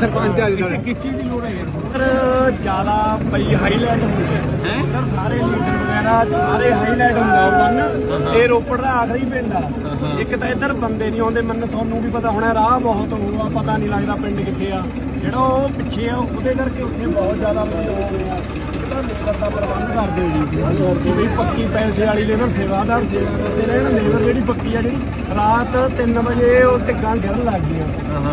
ਸਰਪੰਚ ਆ ਜੀ ਨਾਲੇ ਕਿਸ ਚੀਜ਼ ਦੀ ਲੋੜ ਹੈ ਯਾਰ? ਜ਼ਿਆਦਾ ਬਈ ਹਾਈਲਾਈਟ ਹੁੰਦੇ ਹੈ। ਸਰ ਸਾਰੇ ਲੀਡਰ ਵਗੈਰਾ ਸਾਰੇ ਹਾਈਲਾਈਟ ਹੁੰਦਾ ਉਹ ਬੰਨ। ਇਹ ਰੋਪੜ ਦਾ ਆਖਰੀ ਪਿੰਡ ਆ। ਇੱਕ ਤਾਂ ਇੱਧਰ ਬੰਦੇ ਨਹੀਂ ਆਉਂਦੇ ਮੈਨੂੰ ਤੁਹਾਨੂੰ ਵੀ ਪਤਾ ਹੋਣਾ ਰਾਹ ਬਹੁਤ ਹੋਊਗਾ ਪਤਾ ਨਹੀਂ ਲੱਗਦਾ ਪਿੰਡ ਕਿੱਥੇ ਆ। ਜਿਹੜਾ ਉਹ ਪਿੱਛੇ ਆ ਉਹਦੇ ਕਰਕੇ ਉੱਥੇ ਬਹੁਤ ਜ਼ਿਆਦਾ ਹੋ ਰਹੀ ਆ। ਦਾ ਪ੍ਰਬੰਧ ਕਰਦੇ ਜੀ। ਵੀ ਪੱਕੀ ਪੈਸੇ ਵਾਲੀ ਲੇਬਰ ਸੇਵਾਦਾਰ ਸੇਵਾ ਕਰਦੇ ਰਹਿਣ। ਲੇਬਰ ਜਿਹੜੀ ਪੱਕੀ ਆ ਜਿਹੜੀ ਰਾਤ 3 ਵਜੇ ਉਹ ਟਿੱਗਾਂ ਗਿਰਨ ਲੱਗ ਗਈਆਂ।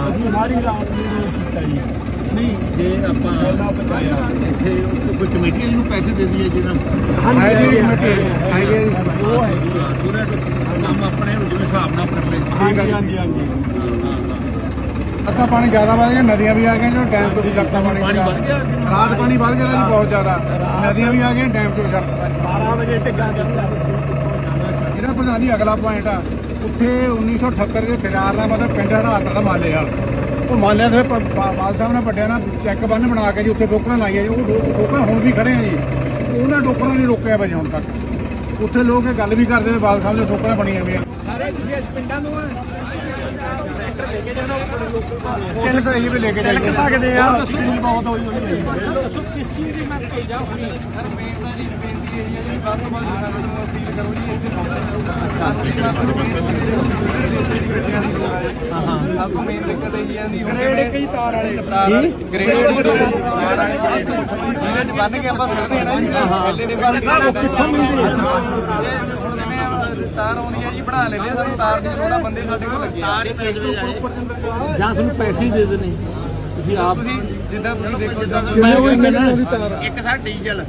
ਅਸੀਂ ਸਾਰੀ ਰਾਤ ਨੂੰ ਰੋਕ ਕੀਤਾ ਜੀ ਨਹੀਂ ਜੇ ਆਪਾਂ ਪਹਿਲਾਂ ਪਹੁੰਚਾਇਆ ਇੱਥੇ ਕੋਈ ਕਮੇਟੀ ਨੂੰ ਪੈਸੇ ਦੇ ਦਈਏ ਜਿਹਨਾਂ ਹਾਂਜੀ, ਹੈਗੀ ਹਾਂਜੀ, ਕਮੇਟੀ ਹਾਂਜੀ। ਹੈਗੀ ਹੈ ਜੀ। ਉਹ ਹੈਗੀ ਆ। ਹਾਂ, ਪੂਰਾ ਕੰਮ ਆਪਣੇ ਜਿਵੇਂ ਹਿਸਾਬ ਨਾਲ ਕਰ ਲੈ ਹਾਂਜੀ ਹਾਂਜੀ ਹਾਂਜੀ। ਅੱਧਾ ਪਾਣੀ ਜ਼ਿਆਦਾ ਵਧ ਗਿਆ ਨਦੀਆਂ ਵੀ ਆ ਗਈਆਂ ਜੋ ਡੈਮ ਤੋਂ ਵੀ ਛੱਡਤਾ ਪਾਣੀ ਪਾਣੀ ਵੱਧ ਗਿਆ? ਰਾਤ ਪਾਣੀ ਵੱਧ ਗਿਆ ਜੀ ਬਹੁਤ ਜ਼ਿਆਦਾ। ਨਦੀਆਂ ਵੀ ਆ ਗਈਆਂ ਡੈਮ ਤੋਂ ਛੱਡਤਾ 12 ਵਜੇ ਟਿੱਗਾਂ ਗਈਆਂ ਇਹਦਾ ਪ੍ਰਧਾਨ ਅਗਲਾ ਪੁਆਇੰਟ ਆ। ਉੱਥੇ 1978 ਦੇ ਫਿਰਾਰ ਦਾ ਮਤਲਬ ਪਿੰਡ ਦਾ ਹੱਥ ਦਾ ਮਾਲੇ ਵਾਲ ਮਾਲਿਆਂ ਦੇ ਬਾਲ ਸਾਹਿਬ ਨੇ ਵੱਡਿਆਂ ਨਾਲ ਚੈੱਕ ਬੰਨ ਬਣਾ ਕੇ ਜੀ ਉੱਥੇ ਟੋਕਰਾਂ ਲਾਈਆਂ ਜੀ ਉਹ ਟੋਕਰਾਂ ਹੁਣ ਵੀ ਖੜੇ ਆ ਜੀ। ਉਹਨਾਂ ਟੋਕਰਾਂ ਨਹੀਂ ਰੋਕਿਆ ਵਜੇ ਹੁਣ ਤੱਕ। ਉੱਥੇ ਲੋਕ ਇਹ ਗੱਲ ਵੀ ਕਰਦੇ ਨੇ ਬਾਲ ਸਾਹਿਬ ਦੇ ਟੋਕਰਾਂ ਬਣੀਆਂ ਹੋਈਆਂ ਕਿੰਨੇ ਤਾਂ ਇਹ ਵੀ ਲੈ ਕੇ ਤਿਲਕ ਜਾਈਏ ਸਕਦੇ ਆ। ਭੀੜ ਬਹੁਤ ਹੋਈ ਹੋਈ ਹੈ ਗ੍ਰੇਡ ਕਈ ਤਾਰ ਵਾਲੇ? ਗ੍ਰੇਡ ਤਾਰ ਵਾਲੇ। ਜਿਹਨਾਂ ਚ ਬੰਨ ਕੇ ਆਪਾਂ ਸੁੱਟਦੇ ਆ ਨਾ ਜੀ। ਪਹਿਲੇ ਨੇ ਬੰਨ ਕੇ ਕਿੱਥੋਂ ਮਿਲਦੀ ਹੁਣ ਜਿਵੇਂ ਤਾਰ ਆਉਣੀ ਹੈ ਜੀ ਬਣਾ ਲੈਂਦੇ ਆ। ਸਾਨੂੰ ਤਾਰ ਦੀ ਲੋੜ ਆ ਬੰਦੇ ਸਾਡੇ ਕੋਲ ਲੱਗੇ ਆ। ਜਾਂ। ਤੁਹਾਨੂੰ ਪੈਸੇ ਹੀ ਦੇ ਦੇਣੇ ਤੁਸੀਂ ਆਪ ਤੁਸੀਂ ਜਿੱਦਾਂ ਤੁਸੀਂ ਦੇਖੋ ਜਿੱਦਾਂ ਮੈਂ ਉਹ ਇੱਕ ਸਰ ਡੀਜ਼ਲ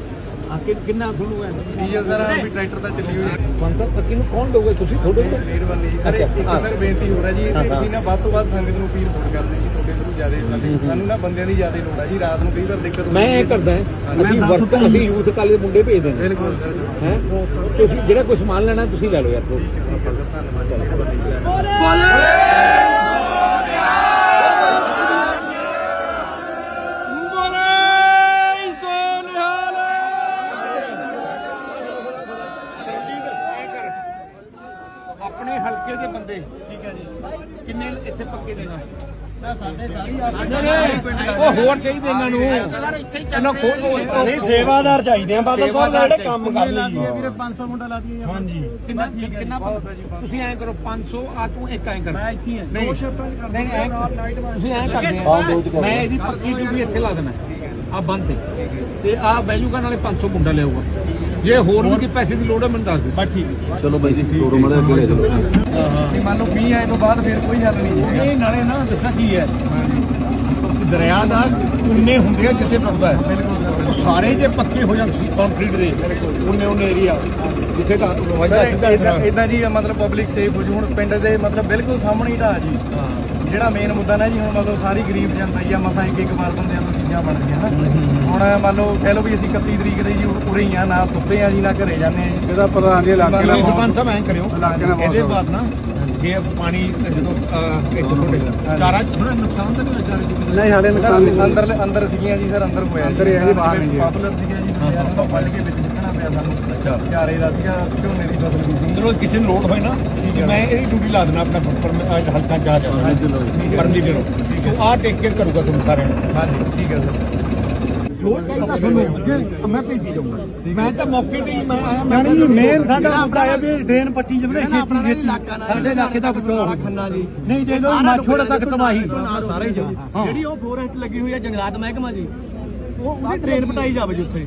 ਆ ਕਿ ਕਿੰਨਾ ਤੁਹਾਨੂੰ ਹੈ? ਡੀਜ਼ਲ ਸਰ ਵੀ ਟਰੈਕਟਰ ਤਾਂ ਚੱਲੀ ਹੋਈ ਹੈ। ਬੰਦਾ ਪੱਕੀ ਨੂੰ ਕੌਣ ਦੋਗੇ ਤੁਸੀਂ ਥੋੜੇ ਮਿਹਰਬਾਨੀ ਜੀ। ਸਰ ਇੱਕ ਸਰ ਬੇਨਤੀ ਹੋ ਰਹੀ ਜੀ ਤੁਸੀਂ ਨਾ ਵੱਧ ਤੋਂ ਵੱਧ ਸੰਗਤ ਨੂੰ ਅਪੀਲ ਫੋਨ ਕਰਦੇ ਜੀ ਤੁਹਾਡੇ ਥਰੂ ਜ਼ਿਆਦਾ ਸਾਨੂੰ ਨਾ ਬੰਦਿਆਂ ਦੀ ਜ਼ਿਆਦਾ ਲੋੜ ਆ ਜੀ ਰਾਤ ਨੂੰ ਕਈ ਵਾਰ ਦਿੱਕਤ ਹੁੰਦੀ ਮੈਂ ਇਹ ਹੈ। ਕਰਦਾ ਹਾਂ ਅਸੀਂ ਵਰਤ ਅਸੀਂ ਯੂਥ ਕਾਲੇ ਦੇ ਮੁੰਡੇ ਭੇਜ ਦਿੰਦੇ ਬਿਲਕੁਲ ਸਰ ਹੈ? ਤੁਸੀਂ ਜਿਹੜਾ ਕੋਈ ਸਮਾਨ ਲੈਣਾ ਤੁਸੀਂ ਲੈ ਲਓ ਯਾਰ ਪੱਕੇ ਦੇਣਾ। ਉਹ ਹੋਰ ਚਾਹੀਦੇ ਇਹਨਾਂ ਨੂੰ। ਇਹਨਾਂ ਕੋਲ ਨਹੀਂ ਸੇਵਾਦਾਰ ਚਾਹੀਦੇ ਆ। ਬਾਦਲ ਸਾਹਿਬ ਜਿਹੜੇ ਕੰਮ ਕਰ ਲਈ ਵੀਰੇ 500 ਮੁੰਡਾ ਲਾ ਦਈਏ ਹਾਂਜੀ। ਕਿੰਨਾ ਕਿੰਨਾ ਤੁਸੀਂ ਐਂ ਕਰੋ 500 ਆ ਤੂੰ ਇੱਕ ਐਂ ਕਰ। ਮੈਂ ਇੱਥੇ ਹਾਂ ਦੋ ਸ਼ਿਫਟਾਂ ਚ ਨਹੀਂ ਨਹੀਂ ਐਂ ਤੁਸੀਂ ਐਂ ਕਰਦੇ ਆ। ਮੈਂ ਇਹਦੀ ਪੱਕੀ ਡਿਊਟੀ ਇੱਥੇ ਲਾ ਦੇਣਾ। ਆ ਬੰਦ ਤੇ। ਤੇ ਆ ਬੈਜੂਗਾ ਨਾਲੇ 500 ਮੁੰਡਾ ਲਿਆਊਗਾ ਜੇ ਹੋਰ ਵੀ ਕੋਈ ਪੈਸੇ ਦੀ ਲੋੜ ਹੈ ਮੈਨੂੰ ਦੱਸ ਦਿਓ। ਬਸ ਠੀਕ ਚਲੋ ਬਾਈ ਜੀ ਤੋੜੋ ਮੜੇ ਅੱਗੇ ਲੈ ਜਾਓ। ਕਿ ਮੰਨ ਲਓ 20 ਆਏ ਤੋਂ ਬਾਅਦ ਫਿਰ ਕੋਈ ਹੱਲ ਨਹੀਂ ਹੈ। ਇਹ ਨਾਲੇ ਨਾ ਦੱਸਾਂ ਕੀ ਹੈ। ਦਰਿਆ ਦਾ ਉਨੇ ਹੁੰਦੇ ਆ ਜਿੱਥੇ ਟੁੱਟਦਾ ਹੈ। ਉਹ ਸਾਰੇ ਜੇ ਪੱਕੇ ਹੋ ਜਾਣ ਕੰਕਰੀਟ ਦੇ ਉਨੇ ਉਨੇ ਏਰੀਆ ਜਿੱਥੇ ਦਾ ਵਜਦਾ ਸਿੱਧਾ ਇਦਾਂ ਇਦਾਂ ਜੀ ਮਤਲਬ ਪਬਲਿਕ ਸੇਫ ਹੋ ਜੂ। ਹੁਣ ਪਿੰਡ ਦੇ ਮਤਲਬ ਬਿਲਕੁਲ ਸਾਹਮਣੇ ਹੀ ਢਾਹ ਜੀ। ਜਿਹੜਾ ਮੇਨ ਮੁੱਦਾ ਨਾ ਜੀ ਹੁਣ ਮਤਲਬ ਸਾਰੀ ਗਰੀਬ ਜਨਤਾ ਹੀ ਆ ਮਸਾਂ ਇੱਕ ਇੱਕ ਵਾਰ ਬੰਦਿਆਂ ਨੂੰ ਚੀਜ਼ਾਂ ਬਣ ਗਈਆਂ ਨਾ। ਹੁਣ ਮੰਨ ਲਓ ਕਹਿ ਲਓ ਵੀ ਅਸੀਂ 31 ਤਰੀਕ ਦੇ ਜੀ ਉਰੇ ਹੀ ਆ ਨਾ ਸੁੱਤੇ ਆ ਜੀ ਨਾ ਘਰੇ ਜਾਂਦੇ ਆ ਜੀ। ਇਹਦਾ ਪ੍ਰਧਾਨ ਜੀ ਇਲਾਕੇ ਦਾ ਸਰਪੰਚ ਸਾਹਿਬ ਐਂ ਕਰਿਓ ਇਹਦੇ ਬਾਅਦ ਨਾ ਜੇ ਪਾਣੀ ਜਦੋਂ ਇੱਥੇ ਤੁਹਾਡੇ ਚਾਰਾ ਥੋੜਾ ਨੁਕਸਾਨ ਤਾਂ ਨਹੀਂ ਹੋਇਆ ਚਾਰੇ? ਨਹੀਂ ਹਾਲੇ ਸਰ ਅੰਦਰ ਅੰਦਰ ਸੀਗੀਆਂ ਜੀ ਸਰ ਅੰਦਰ ਹੋਇਆ ਅੰਦਰ ਹੀ ਹੈ ਜੀ, ਬਾਹਰ ਨਹੀਂ ਜੀ। ਪਾਪੂਲਰ ਸੀਗਾ ਜੀ ਯਾਰ ਨੂੰ ਪੱਲ ਕੇ ਵਿੱਚ ਨਿਕਲਣਾ ਪਿਆ ਸਾਨੂੰ ਅੱਛਾ ਚਾਰੇ ਦਾ ਸੀਗਾ ਝੋਨੇ ਦੀ ਫਸਲ ਵੀ ਸੀ ਚਲੋ ਕਿਸੇ ਨੂੰ ਲੋਡ ਹੋਏ ਨਾ ਤੇ ਮੈਂ ਇਹਦੀ ਡਿਊਟੀ ਲਾ ਦੇਣਾ ਆਪਣਾ ਪਰ- ਅੱਜ ਹਲਕਾ ਜਾ ਜਾ ਪਰਮਿਟ ਨੂੰ ਸੋ ਆਹ ਟੇਕ ਕੇਅਰ ਕਰੂਗਾ ਤੁਹਾਨੂੰ ਸਾਰਿਆਂ ਨੂੰ ਹਾਂਜੀ ਠੀਕ ਹੈ ਸਰ ਜੋ ਚਾਹੀਦਾ ਤੁਹਾਨੂੰ ਮੈਂ ਭੇਜੀ ਜਾਊਂਗਾ ਮੈਂ ਤਾਂ ਮੌਕੇ ਤੇ ਹੀ ਮੈਂ ਆਇਆ ਮੈਂ ਯਾਨੀ ਮੇਨ ਸਾਡਾ ਮੁੱਦਾ ਹੈ ਵੀ ਡਰੇਨ ਪੱਟੀ ਜਮਨੇ ਛੇਤੀ ਛੇਤੀ ਸਾਡੇ ਇਲਾਕੇ ਦਾ ਬਚਾਓ ਨਹੀਂ ਦੇ ਲੋ ਮਾਛੋੜਾ ਤੱਕ ਤਬਾਹੀ ਸਾਰੇ ਹੀ ਹਾਂ ਜਿਹੜੀ ਉਹ ਫੋਰੈਸਟ ਲੱਗੀ ਹੋਈ ਹੈ ਜੰਗਲਾਤ ਮਹਿਕਮਾ ਜੀ ਉਹ ਟ੍ਰੇਨ ਪਟਾਈ ਜਾਵੇ ਜੀ ਉੱਥੇ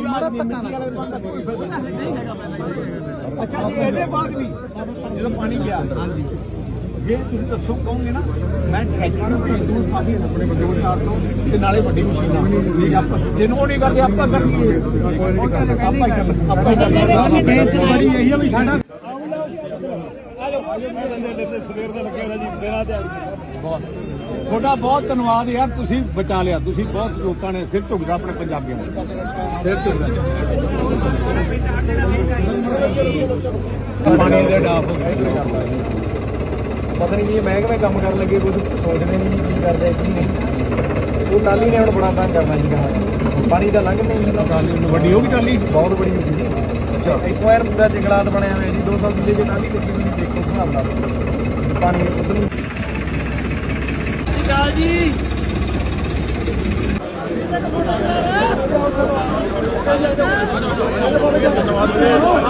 ਮਾਰਾ ਧੱਕਾ ਨਾ ਕੋਈ ਫਾਇਦਾ ਨਹੀਂ ਹੈਗਾ ਅੱਛਾ ਜੀ ਇਹਦੇ ਬਾਅਦ ਵੀ ਜਦੋਂ ਪਾਣੀ ਗਿਆ ਹਾਂਜੀ ਜੇ ਤੁਸੀਂ ਦੱਸੋ ਕਹੋਗੇ ਨਾ ਮੈਂ ਟਰੈਕਟਰ ਨੂੰ ਦੂੰ ਕਾਫੀ ਆਪਣੇ ਕੋਲ 400 ਤੇ ਨਾਲੇ ਵੱਡੀ ਮਸ਼ੀਨਾਂ ਠੀਕ ਆਪਾਂ ਜਿਹਨੂੰ ਉਹ ਨਹੀਂ ਕਰਦੇ ਆਪਾਂ ਕਰ ਲਈਏ ਆਪਾਂ ਹੀ ਕਰ ਆਪਾਂ ਹੀ ਕਰ ਲਈਏ ਬੇਨਤੀ ਬੜੀ ਇਹੀ ਆ ਵੀ ਸਾਡਾ ਸਵੇਰ ਦਾ ਲੱਗਿਆ ਜੀ ਮੇਰਾ ਤੇ ਤੁਹਾਡਾ ਬਹੁਤ ਧੰਨਵਾਦ ਯਾਰ ਤੁਸੀਂ ਬਚਾ ਲਿਆ ਤੁਸੀਂ ਬਹੁਤ ਲੋਕਾਂ ਨੇ ਸਿਰ ਝੁਕਦਾ ਆਪਣੇ ਪੰਜਾਬੀਆਂ ਨੂੰ। ਸਿਰ ਝੁਕਦਾ। ਪਾਣੀ ਦੇ ਡਾਫ ਪਤਾ ਨਹੀਂ ਜੀ ਇਹ ਮਹਿਕਮੇ ਕੰਮ ਕਰਨ ਲੱਗੇ ਕੁਝ ਸੋਚਦੇ ਨਹੀਂ ਕੀ ਕਰਦੇ ਕੀ ਨਹੀਂ। ਉਹ ਟਾਲੀ ਨੇ ਹੁਣ ਬੜਾ ਤੰਗ ਕਰਨਾ ਜੀ ਕਹਾਂ। ਪਾਣੀ ਦਾ ਲੰਘ ਨਹੀਂ। ਟਾਲੀ ਵੱਡੀ ਹੋ ਗਈ ਟਾਲੀ ਬਹੁਤ ਬੜੀ ਹੁੰਦੀ ਜੀ। ਅੱਛਾ। ਇੱਥੋਂ ਯਾਰ ਪੂਰਾ ਜੰਗਲਾਤ ਬਣਿਆ ਹੋਇਆ ਜੀ 200 ਕਿੱਲੇ ਦੀ ਟਾਲੀ ਲੱਗੀ ਹੋਈ ਦੇਖੋ। ਹਿਸਾਬ ਨਾਲ। ਪਾਣੀ ਉਧਰ ਚਾਲ ਜੀ।